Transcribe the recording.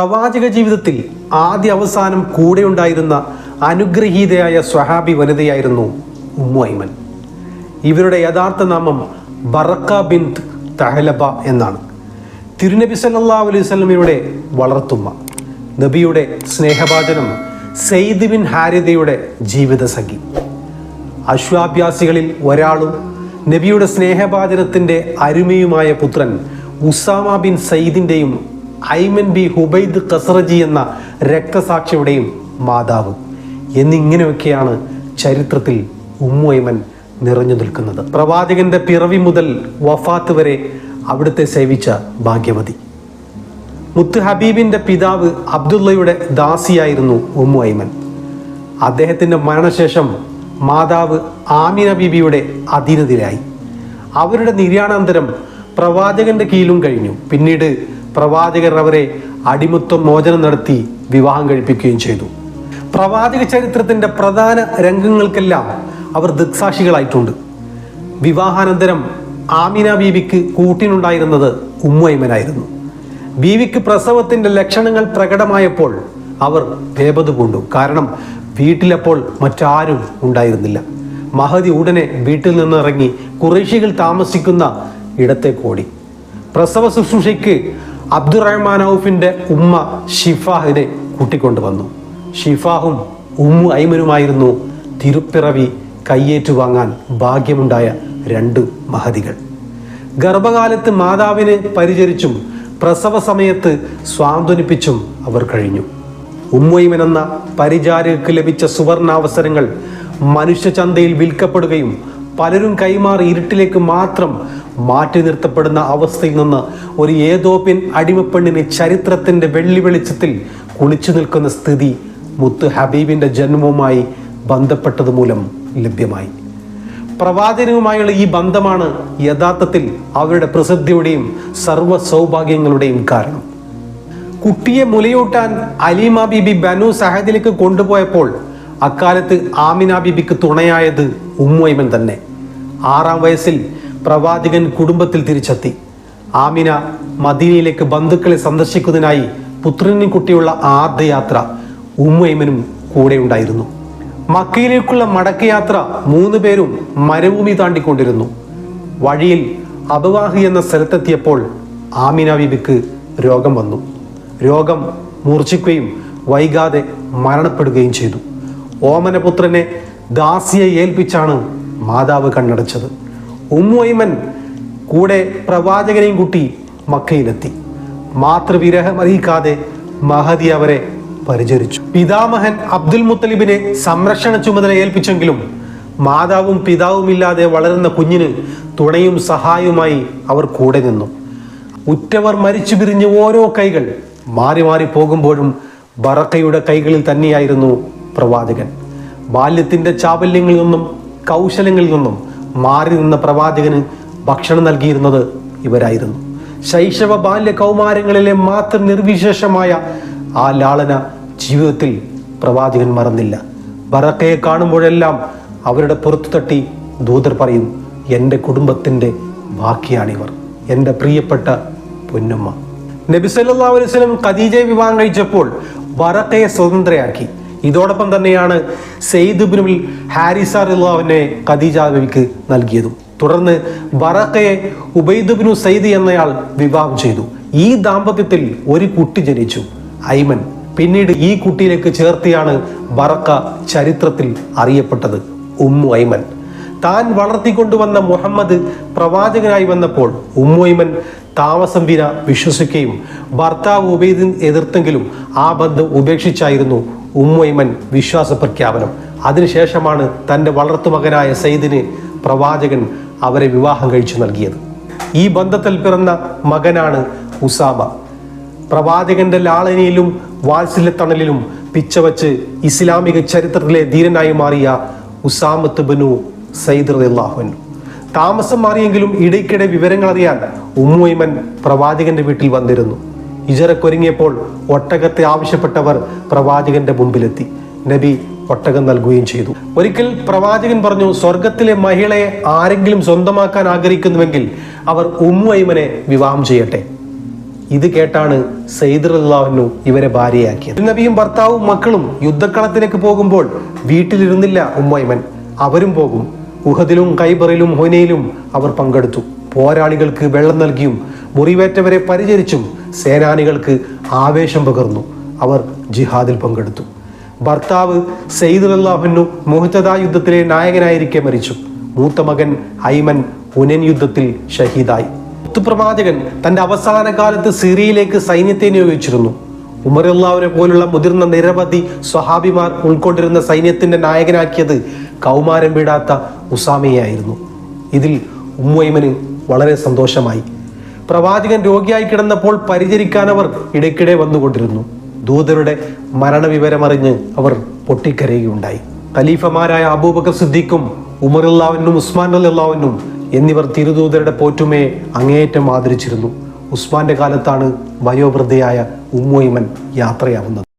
പ്രവാചക ജീവിതത്തിൽ ആദ്യ അവസാനം കൂടെ ഉണ്ടായിരുന്ന അനുഗ്രഹീതയായ സ്വഹാബി വനിതയായിരുന്നു ഉമ്മു ഐമൻ ഇവരുടെ യഥാർത്ഥ നാമം ബറക്ക ബിൻ തഹലബ എന്നാണ്. തിരുനബി സല്ലാ അലൈഹി വസല്ലമയുടെ വളർത്തുമ്മ നബിയുടെ സ്നേഹഭാചനം സെയ്ദ് ബിൻ ഹാരിതയുടെ ജീവിതസഖി. അശ്വാഭ്യാസികളിൽ ഒരാളും നബിയുടെ സ്നേഹഭാചനത്തിന്റെ അരുമയുമായ പുത്രൻ ഉസാമ ബിൻ സയ്യിദിന്റെയും ഐമൻ ബി ഹുബൈദ് ഖസ്റജി എന്ന രക്തസാക്ഷിയുടെയും മാതാവ്. എന്നിങ്ങനെയൊക്കെയാണ് ചരിത്രത്തിൽ ഉമ്മു ഐമൻ നിറഞ്ഞു നിൽക്കുന്നത്. പ്രവാചകന്റെ പിറവി മുതൽ വഫാത്ത് വരെ അവിടുത്തെ സേവിച്ച ഭാഗ്യവതി. മുത്ത് ഹബീബിന്റെ പിതാവ് അബ്ദുള്ളയുടെ ദാസിയായിരുന്നു ഉമ്മു ഐമൻ. അദ്ദേഹത്തിന്റെ മരണശേഷം മാതാവ് ആമിന ബീബിയുടെ അധീനതയിലായി. അവരുടെ നിര്യാണാന്തരം പ്രവാചകന്റെ കീഴിലും കഴിഞ്ഞു. പിന്നീട് പ്രവാചകർ അവരെ അടിമത്വം മോചനം നടത്തി വിവാഹം കഴിപ്പിക്കുകയും ചെയ്തു. പ്രവാചക ചരിത്രത്തിന്റെ പ്രധാന രംഗങ്ങൾക്കെല്ലാം അവർ ദൃക്സാക്ഷികളായിട്ടുണ്ട്. വിവാഹാനന്തരം ആമിന ബീവിക്ക് കൂട്ടിനുണ്ടായിരുന്നത് ഉമ്മൈമനായിരുന്നു ബീവിക്ക് പ്രസവത്തിന്റെ ലക്ഷണങ്ങൾ പ്രകടമായപ്പോൾ അവർ വേപത് പൂണ്ടു. കാരണം വീട്ടിലപ്പോൾ മറ്റാരും ഉണ്ടായിരുന്നില്ല. മഹതി ഉടനെ വീട്ടിൽ നിന്നിറങ്ങി കുറേശികൾ താമസിക്കുന്ന ഇടത്തേക്കോടി പ്രസവ ശുശ്രൂഷയ്ക്ക് അബ്ദുറഹ്മാൻ ഔഫിന്റെ ഉമ്മ ഷിഫാഹിനെ കൂട്ടിക്കൊണ്ടു വന്നു ഷിഫാഹും ഉമ്മു ഐമനുമായിരുന്നു തിരുപ്പിറവി കയ്യേറ്റു വാങ്ങാൻ ഭാഗ്യമുണ്ടായ രണ്ട് മഹതികൾ. ഗർഭകാലത്ത് മാതാവിനെ പരിചരിച്ചും പ്രസവ സമയത്ത് സ്വാന്തനിപ്പിച്ചും അവർ കഴിഞ്ഞു. ഉമ്മൈമൻ എന്ന പരിചാരകർക്ക് ലഭിച്ച സുവർണാവസരങ്ങൾ മനുഷ്യചന്തയിൽ വിൽക്കപ്പെടുകയും പലരും കൈമാറി ഇരുട്ടിലേക്ക് മാത്രം മാറ്റി നിർത്തപ്പെടുന്ന അവസ്ഥയിൽ നിന്ന് ഒരു ഏതോപ്യൻ അടിമപ്പെണ്ണിന് ചരിത്രത്തിന്റെ വെള്ളി വെളിച്ചത്തിൽ കുളിച്ചു നിൽക്കുന്ന സ്ഥിതി മുത്ത് ഹബീബിന്റെ ജന്മവുമായി ബന്ധപ്പെട്ടത് മൂലം ലഭ്യമായി. പ്രവാചകനുമായുള്ള ഈ ബന്ധമാണ് യഥാർത്ഥത്തിൽ അവരുടെ പ്രസിദ്ധിയുടെയും സർവ സൗഭാഗ്യങ്ങളുടെയും കാരണം. കുട്ടിയെ മുലയൂട്ടാൻ അലീമ ബിബി ബനു സഹദിലേക്ക് കൊണ്ടുപോയപ്പോൾ അക്കാലത്ത് ആമിന ബിബിക്ക് തുണയായത് ഉമ്മൈമൻ തന്നെ. ആറാം വയസ്സിൽ പ്രവാചകൻ കുടുംബത്തിൽ തിരിച്ചെത്തി. ആമിന മദീനയിലേക്ക് ബന്ധുക്കളെ സന്ദർശിക്കുന്നതിനായി പുത്രനും കുട്ടിയുള്ള ആദ്യ യാത്ര ഉമ്മൈമനും കൂടെ ഉണ്ടായിരുന്നു. മക്കയിലേക്കുള്ള മടക്കയാത്ര മൂന്ന് പേരും മരുഭൂമി താണ്ടിക്കൊണ്ടിരുന്നു. വഴിയിൽ അബവാഹി എന്ന സ്ഥലത്തെത്തിയപ്പോൾ ആമിന ബിബിക്ക് രോഗം വന്നു. രോഗം മൂർച്ഛിക്കുകയും വൈകാതെ മരണപ്പെടുകയും ചെയ്തു. ഓമനപുത്രനെ ദാസിയെ ഏൽപ്പിച്ചാണ് മാതാവ് കണ്ണടച്ചത്. ഉമ്മുഐമൻ കൂടെ പ്രവാചകനെയും കൂട്ടി മക്കയിലെത്തി. മാതൃവിരഹം അറിയിക്കാതെ മഹതി അവരെ പരിചരിച്ചു. പിതാമഹൻ അബ്ദുൽ മുത്തലിബിനെ സംരക്ഷണ ചുമതല ഏൽപ്പിച്ചെങ്കിലും മാതാവും പിതാവുമില്ലാതെ വളരുന്ന കുഞ്ഞിന് തുണയും സഹായവുമായി അവർ കൂടെ നിന്നു. ഉറ്റവർ മരിച്ചു പിരിഞ്ഞ് ഓരോ കൈകൾ മാറി മാറി പോകുമ്പോഴും ബറക്കയുടെ കൈകളിൽ തന്നെയായിരുന്നു പ്രവാചകൻ. ബാല്യത്തിന്റെ ചാബല്യങ്ങളിൽ നിന്നും കൗശലങ്ങളിൽ നിന്നും മാറി നിന്ന പ്രവാചകന് ഭക്ഷണം നൽകിയിരുന്നത് ഇവരായിരുന്നു. ശൈശവ ബാല്യ കൗമാരങ്ങളിലെ മാത്രം നിർവിശേഷമായ ആ ലാളന ജീവിതത്തിൽ പ്രവാചകൻ മറന്നില്ല. ബറക്കയെ കാണുമ്പോഴെല്ലാം അവരുടെ പുറത്തു തട്ടി ദൂതർ പറയും എന്റെ കുടുംബത്തിന്റെ ബാക്കിയാണിവർ. എന്റെ പ്രിയപ്പെട്ട പൊന്നുമ്മ. നബി സല്ലല്ലാഹു അലൈഹി വസല്ലം ഖദീജയെ വിവാഹം കഴിച്ചപ്പോൾ ബറക്കയെ സ്വതന്ത്രയാക്കി. ഇതോടൊപ്പം തന്നെയാണ് സെയ്ദ് ബിനുൽ ഹാരിസ റിള്ളാവിനെ ഖദീജ ബിക്ക് നൽകിയതും. തുടർന്ന് ബറക്കയെ ഉബൈദുബിനു സെയ്ദ് എന്നയാൾ വിവാഹം ചെയ്തു. ഈ ദാമ്പത്യത്തിൽ ഒരു കുട്ടി ജനിച്ചു ഐമൻ. പിന്നീട് ഈ കുട്ടിയിലേക്ക് ചേർത്തിയാണ് ബറക്ക ചരിത്രത്തിൽ അറിയപ്പെട്ടത് ഉമ്മു ഐമൻ. താൻ വളർത്തിക്കൊണ്ടുവന്ന മുഹമ്മദ് പ്രവാചകനായി വന്നപ്പോൾ ഉമ്മുഐമൻ താമസം വിന വിശ്വസിക്കുകയും ഭർത്താവ് ഉബൈദിൻ എതിർത്തെങ്കിലും ആ ബന്ധം ഉപേക്ഷിച്ചായിരുന്നു ഉമ്മുഐമൻ വിശ്വാസ പ്രഖ്യാപനം. അതിനുശേഷമാണ് തന്റെ വളർത്തുമകനായ സയ്യിദിന് പ്രവാചകൻ അവരെ വിവാഹം കഴിച്ചു നൽകിയത്. ഈ ബന്ധത്തിൽ പിറന്ന മകനാണ് ഉസാമ. പ്രവാചകന്റെ ലാളനയിലും വാത്സല്യത്തണലിലും പിച്ചവച്ച് ഇസ്ലാമിക ചരിത്രത്തിലെ ധീരനായി മാറിയ ഉസാമത്ത് ബനു സയ്യിദ് റളിയല്ലാഹു താമസം മാറിയെങ്കിലും ഇടയ്ക്കിടെ വിവരങ്ങൾ അറിയാൻ ഉമ്മുൈമൻ പ്രവാചകന്റെ വീട്ടിൽ വന്നിരുന്നു. ഇജറക്കൊരുങ്ങിയപ്പോൾ ഒട്ടകത്തെ ആവശ്യപ്പെട്ടവർ പ്രവാചകന്റെ മുമ്പിലെത്തി. നബി ഒട്ടകം നൽകുകയും ചെയ്തു. ഒരിക്കൽ പ്രവാചകൻ പറഞ്ഞു സ്വർഗത്തിലെ മഹിളയെ ആരെങ്കിലും സ്വന്തമാക്കാൻ ആഗ്രഹിക്കുന്നുവെങ്കിൽ അവർ ഉമ്മുഐമനെ വിവാഹം ചെയ്യട്ടെ. ഇത് കേട്ടാണ് സെയ്ദുല്ലാഹുനു ഇവരെ ഭാര്യയാക്കിയത്. നബിയും ഭർത്താവും മക്കളും യുദ്ധക്കളത്തിലേക്ക് പോകുമ്പോൾ വീട്ടിലിരുന്നില്ല ഉമ്മൈമൻ അവരും പോകും. ഉഹദിലും കൈബറിലും ഹൊനയിലും അവർ പങ്കെടുത്തു. പോരാളികൾക്ക് വെള്ളം നൽകിയും മുറിവേറ്റവരെ പരിചരിച്ചും സേനാനികൾക്ക് ആവേശം പകർന്നു. അവർ ജിഹാദിൽ പങ്കെടുത്തു. ഭർത്താവ് സെയ്ദ് അള്ളാഹുനു മുഹത്തദ യുദ്ധത്തിലെ നായകനായിരിക്കെ മരിച്ചു. മൂത്ത മകൻ ഐമൻ ഉനൻ യുദ്ധത്തിൽ ഷഹീദായി. മുത്തുപ്രവാചകൻ തന്റെ അവസാന കാലത്ത് സിറിയയിലേക്ക് സൈന്യത്തെ നിയോഗിച്ചിരുന്നു. ഉമർ ഉമറുല്ലാവിനെ പോലുള്ള മുതിർന്ന നിരവധി സ്വഹാബിമാർ ഉൾക്കൊണ്ടിരുന്ന സൈന്യത്തിന്റെ നായകനാക്കിയത് കൗമാരം വീടാത്ത ഉസാമയായിരുന്നു ഇതിൽ ഉമ്മൈമന് വളരെ സന്തോഷമായി. പ്രവാചകൻ രോഗിയായി കിടന്നപ്പോൾ പരിചരിക്കാൻ അവർ ഇടയ്ക്കിടെ വന്നുകൊണ്ടിരുന്നു. ദൂതരുടെ മരണവിവരമറിഞ്ഞ് അവർ പൊട്ടിക്കരയുകയുണ്ടായി. ഖലീഫമാരായ അബൂബക്കർ സിദ്ദീഖും ഉമറുല്ലാവിനും ഉസ്മാൻ അല്ലാവിനും എന്നിവർ തിരുദൂതരുടെ പോറ്റുമയെ അങ്ങേയറ്റം ആദരിച്ചിരുന്നു. ഉസ്മാന്റെ കാലത്താണ് വയോവൃദ്ധയായ ഉമ്മോയിമൻ യാത്രയാവുന്നത്.